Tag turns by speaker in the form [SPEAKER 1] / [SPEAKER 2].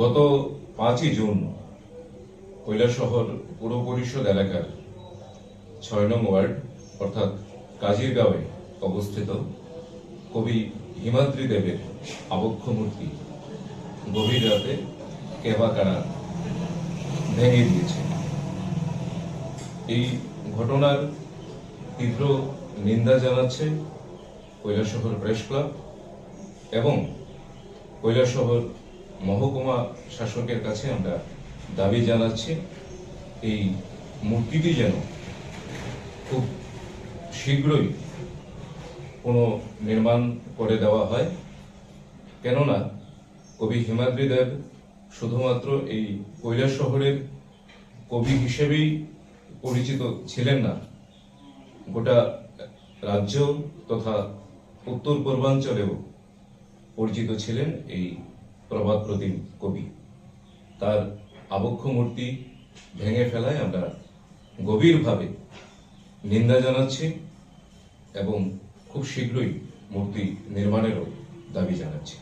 [SPEAKER 1] গত পাঁচই জুন কৈলাসহর পুর পরিষদ এলাকার ছয় নং ওয়ার্ড, অর্থাৎ কাজিরগাঁওয়ে অবস্থিত কবি হিমাদ্রি দেবের আবক্ষ মূর্তি গভীর রাতে কেবাকারা ভেঙে দিয়েছে। এই ঘটনার তীব্র নিন্দা জানাচ্ছে কৈলাসহর প্রেস ক্লাব এবং কৈলাসহর মহকুমা শাসকের কাছে আমরা দাবি জানাচ্ছি, এই মূর্তিটি যেন খুব শীঘ্রই কোনো নির্মাণ করে দেওয়া হয়। কেননা, কবি হিমাদ্রি দেব শুধুমাত্র এই কৈলাস শহরের কবি হিসেবেই পরিচিত ছিলেন না। গোটা রাজ্য তথা উত্তর পূর্বাঞ্চলেও পরিচিত ছিলেন এই প্রবাদ প্রতিম কবি। তার আবক্ষ মূর্তি ভেঙে ফেলায় আমরা গভীরভাবে নিন্দা জানাচ্ছি এবং খুব শীঘ্রই মূর্তি নির্মাণেরও দাবি জানাচ্ছি।